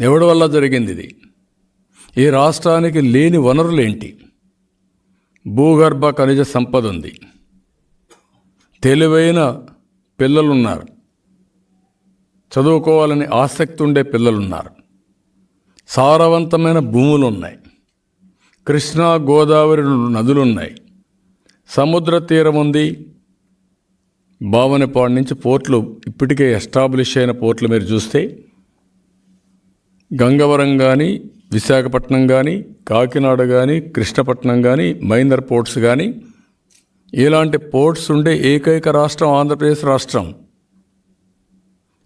ఎవడి వల్ల జరిగింది ఇది ఈ రాష్ట్రానికి లేని వనరులేంటి? భూగర్భ ఖనిజ సంపద ఉంది తెలివైన పిల్లలున్నారు. చదువుకోవాలని ఆసక్తి ఉండే పిల్లలున్నారు. సారవంతమైన భూములు ఉన్నాయి కృష్ణా గోదావరి నదులు ఉన్నాయి సముద్ర తీరం ఉంది. భావనపాడు నుంచి పోర్ట్లు ఇప్పటికే ఎస్టాబ్లిష్ అయిన పోర్ట్లు మీరు చూస్తే గంగవరం కానీ విశాఖపట్నం కానీ కాకినాడ కానీ కృష్ణపట్నం కానీ మైనర్ పోర్ట్స్ కానీ ఇలాంటి పోర్ట్స్ ఉండే ఏకైక రాష్ట్రం ఆంధ్రప్రదేశ్ రాష్ట్రం.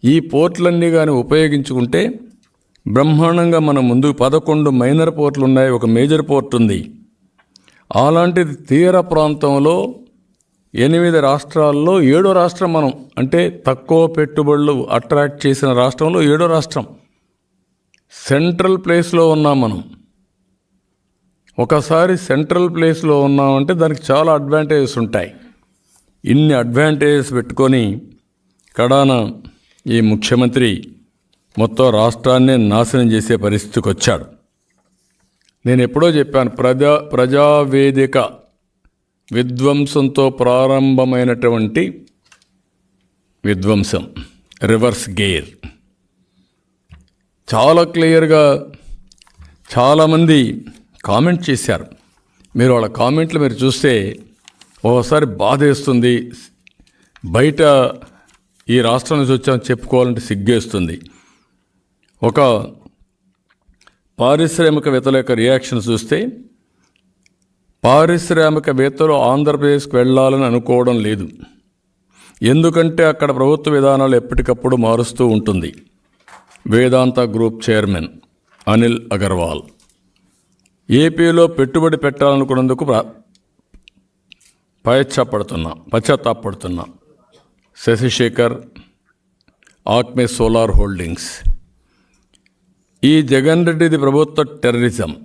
ఈ పోర్ట్లన్నీ కానీ ఉపయోగించుకుంటే బ్రహ్మాండంగా మన ముందు పదకొండు మైనర్ పోర్ట్లు ఉన్నాయి ఒక మేజర్ పోర్ట్ ఉంది. అలాంటిది తీర ప్రాంతంలో ఎనిమిది రాష్ట్రాల్లో ఏడో రాష్ట్రం మనం అంటే తక్కువ పెట్టుబడులు అట్రాక్ట్ చేసిన రాష్ట్రంలో ఏడో రాష్ట్రం. సెంట్రల్ ప్లేస్లో ఉన్నాం మనం. ఒకసారి సెంట్రల్ ప్లేస్లో ఉన్నామంటే దానికి చాలా అడ్వాంటేజెస్ ఉంటాయి. ఇన్ని అడ్వాంటేజెస్ పెట్టుకొని కడాన ఈ ముఖ్యమంత్రి మొత్తం రాష్ట్రాన్నే నాశనం చేసే పరిస్థితికి వచ్చాడు. నేను ఎప్పుడో చెప్పాను ప్రజా ప్రజావేదిక విధ్వంసంతో ప్రారంభమైనటువంటి విధ్వంసం రివర్స్ గేర్. చాలా క్లియర్గా చాలామంది కామెంట్ చేశారు. మీరు వాళ్ళ కామెంట్లు మీరు చూస్తే ఓసారి బాధేస్తుంది బయట ఈ రాష్ట్రం నుంచి వచ్చామని చెప్పుకోవాలంటే సిగ్గేస్తుంది. ఒక పారిశ్రామికవేత్తల యొక్క రియాక్షన్ చూస్తే పారిశ్రామికవేత్తలు ఆంధ్రప్రదేశ్కి వెళ్ళాలని అనుకోవడం లేదు. ఎందుకంటే అక్కడ ప్రభుత్వ విధానాలు ఎప్పటికప్పుడు మారుస్తూ ఉంటుంది. Vedanta group chairman Anil Agarwal. ఏపీలో పెట్టుబడి పెట్టాలనుకున్నందుకు ప్ర- పశ్చాత్తాపడుతున్నా శశిశేఖర్ ఆక్మే సోలార్ హోల్డింగ్స్. ఈ జగన్ రెడ్డిది ప్రభుత్వ టెర్రరిజం.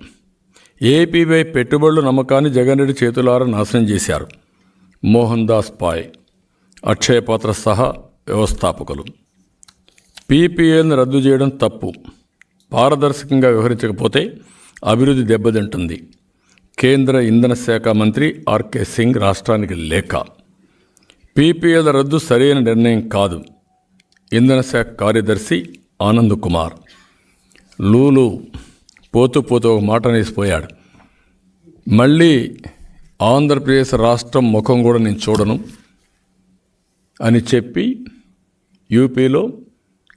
ఏపీపై పెట్టుబడుల నమ్మకాన్ని జగన్ రెడ్డి చేతులారా నాశనం చేశారు. మోహన్ దాస్ పాయ్ అక్షయపాత్ర సహా వ్యవస్థాపకులు. పీపీఎల్ని రద్దు చేయడం తప్పు. పారదర్శకంగా వ్యవహరించకపోతే అభివృద్ధి దెబ్బతింటుంది. కేంద్ర ఇంధన శాఖ మంత్రి ఆర్కే సింగ్ రాష్ట్రానికి లేఖ. పీపీఎల్ రద్దు సరైన నిర్ణయం కాదు. ఇంధన శాఖ కార్యదర్శి ఆనంద్ కుమార్. లూలు పోతూ పోతూ ఒక మాట నేసిపోయాడు మళ్ళీ ఆంధ్రప్రదేశ్ రాష్ట్రం ముఖం కూడా నేను చూడను అని చెప్పి యూపీలో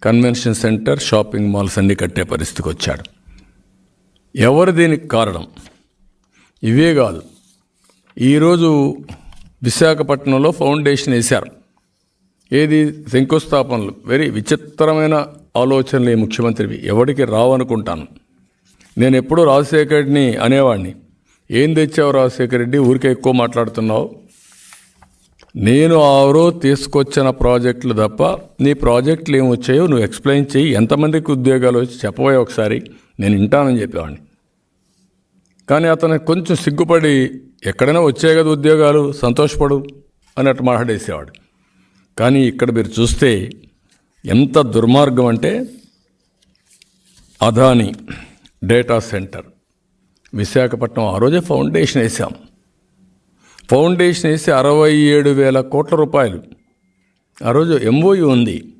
కన్వెన్షన్ సెంటర్ షాపింగ్ మాల్స్ అన్నీ కట్టే పరిస్థితికి వచ్చాడు. ఎవరు దీనికి కారణం? ఇవే కాదు. ఈరోజు విశాఖపట్నంలో ఫౌండేషన్ వేశారు. ఏది? శంకుస్థాపనలు. వెరీ విచిత్రమైన ఆలోచనలు ఈ ముఖ్యమంత్రివి. ఎవరికి రావనుకుంటాను. నేను ఎప్పుడూ రాజశేఖర రెడ్డిని అనేవాడిని. ఏం తెచ్చావు రాజశేఖర రెడ్డి? ఊరికే ఎక్కువ మాట్లాడుతున్నావు. నేను ఆ తీసుకొచ్చిన ప్రాజెక్టులు తప్ప నీ ప్రాజెక్టులు ఏమి వచ్చాయో నువ్వు ఎక్స్ప్లెయిన్ చేయి ఎంతమందికి ఉద్యోగాలు వచ్చి చెప్పబోయే ఒకసారి నేను వింటానని చెప్పేవాడిని. కానీ అతను కొంచెం సిగ్గుపడి ఎక్కడైనా వచ్చాయి కదా ఉద్యోగాలు సంతోషపడు అన్నట్టు మాట్లాడేసేవాడు కానీ ఇక్కడ మీరు చూస్తే ఎంత దుర్మార్గం అంటే అదాని డేటా సెంటర్. విశాఖపట్నం ఆ రోజే ఫౌండేషన్ వేసాం. ఫౌండేషన్ వేసి అరవై ఏడు వేల కోట్ల రూపాయలు. ఆ రోజు ఎంఓయూ ఉంది.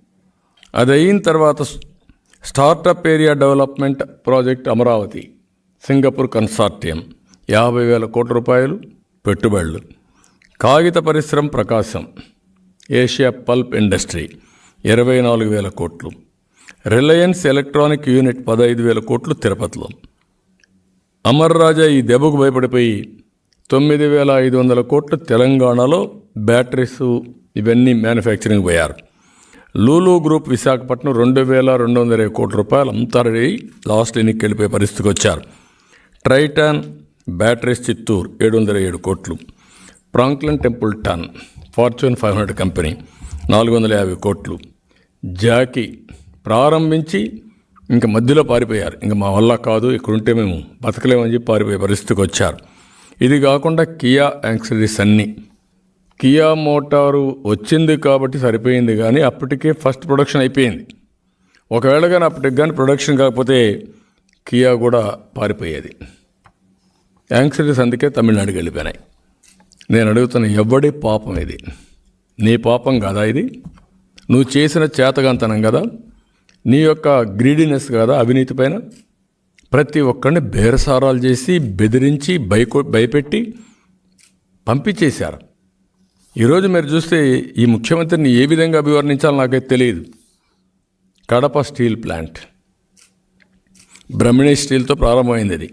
అది అయిన తర్వాత startup area development project Amaravati Singapore consortium. యాభై వేల కోట్ల రూపాయలు పెట్టుబడులు. కాగిత పరిశ్రమ ప్రకాశం ఏషియా పల్ప్ ఇండస్ట్రీ ఇరవై నాలుగు వేల కోట్లు. రిలయన్స్ ఎలక్ట్రానిక్ యూనిట్ పదహైదు వేల కోట్లు తిరుపతిలో. అమర్ రాజా ఈ దెబ్బకు భయపడిపోయి తొమ్మిది వేల ఐదు వందల కోట్లు తెలంగాణలో బ్యాటరీస్ ఇవన్నీ మ్యానుఫ్యాక్చరింగ్ పోయారు. లూలు గ్రూప్ విశాఖపట్నం రెండు వేల రెండు వందల ఇరవై కోట్ల రూపాయలు అంతా రెడీ లాస్ట్ ఎన్నికకి వెళ్ళిపోయే పరిస్థితికి వచ్చారు. ట్రైటాన్ బ్యాటరీస్ చిత్తూరు ఏడు వందల ఏడు కోట్లు. Franklin Templeton fortune five hundred company నాలుగు వందల యాభై కోట్లు. జాకీ ప్రారంభించి ఇంకా మధ్యలో పారిపోయారు. ఇంకా మా వల్ల కాదు ఇక్కడుంటే మేము బతకలేమని చెప్పి పారిపోయే పరిస్థితికి వచ్చారు. ఇది కాకుండా కియా యాంక్సరీస్ అన్నీ కియా మోటారు వచ్చింది కాబట్టి సరిపోయింది కానీ అప్పటికే ఫస్ట్ ప్రొడక్షన్ అయిపోయింది. ఒకవేళ కానీ అప్పటికి కానీ ప్రొడక్షన్ కాకపోతే కియా కూడా పారిపోయేది. యాంగ్సిటీస్ అందుకే తమిళనాడుకి వెళ్ళిపోయినాయి. నేను అడుగుతున్న ఎవడి పాపం ఇది? నీ పాపం కదా ఇది? నువ్వు చేసిన చేతగాంతనం కదా? నీ యొక్క గ్రీడీనెస్ కదా అవినీతి పైన? ప్రతి ఒక్కరిని బేరసారాలు చేసి బెదిరించి భయకో భయపెట్టి పంపించేశారు. ఈరోజు మీరు చూస్తే ఈ ముఖ్యమంత్రిని ఏ విధంగా అభివర్ణించాలో నాకైతే తెలియదు. Kadapa steel plant. బ్రహ్మిణి స్టీల్తో ప్రారంభమైంది అది.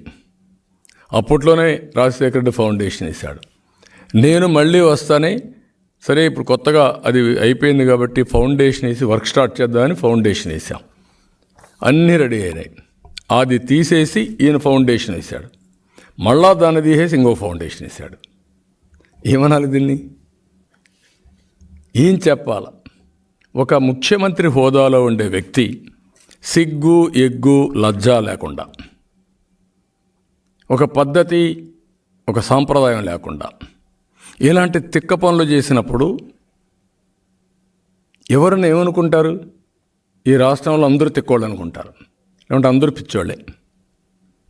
అప్పట్లోనే రాజశేఖర రెడ్డి ఫౌండేషన్ వేశాడు. నేను మళ్ళీ వస్తానే సరే ఇప్పుడు కొత్తగా అది అయిపోయింది కాబట్టి ఫౌండేషన్ వేసి వర్క్ స్టార్ట్ చేద్దామని ఫౌండేషన్ వేసాం అన్నీ రెడీ అయినాయి. అది తీసేసి ఈయన ఫౌండేషన్ వేశాడు. మళ్ళా దాన్ని తీసేసి ఇంకో ఫౌండేషన్ వేశాడు. ఏమనాలి దీన్ని? ఏం చెప్పాల? ఒక ముఖ్యమంత్రి హోదాలో ఉండే వ్యక్తి సిగ్గు ఎగ్గు లజ్జ లేకుండా ఒక పద్ధతి ఒక సాంప్రదాయం లేకుండా ఇలాంటి తిక్క పనులు చేసినప్పుడు ఎవరిని ఏమనుకుంటారు? ఈ రాష్ట్రంలో అందరూ తిక్కోళ్ళు అనుకుంటారు. లేకుంటే అందరూ పిచ్చోళ్ళే.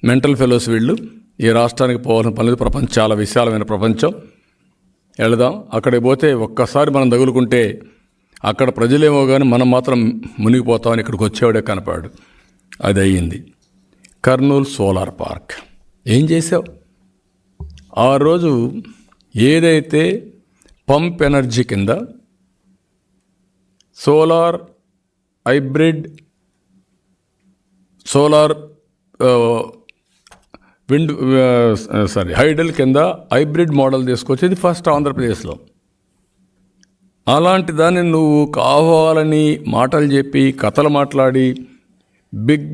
మెంటల్ ఫెలోస్ వీళ్ళు. ఈ రాష్ట్రానికి పోవాల్సిన పని లేదు ప్రపంచం చాలా విశాలమైన ప్రపంచం. వెళదాం. అక్కడికి పోతే ఒక్కసారి మనం తగులుకుంటే అక్కడ ప్రజలేమో కానీ మనం మాత్రం మునిగిపోతామని ఇక్కడికి వచ్చేవాడే కనపడాడు. అది అయ్యింది. Kurnool solar park. ఏం చేసావు ఆ రోజు ఏదైతే పంప్ ఎనర్జీ కింద solar hybrid solar wind sorry hydel కింద హైబ్రిడ్ మోడల్ తీసుకొచ్చేది ఫస్ట్ ఆంధ్రప్రదేశ్లో. అలాంటి దాన్ని నువ్వు కావాలని మాటలు చెప్పి కథలు మాట్లాడి బిగ్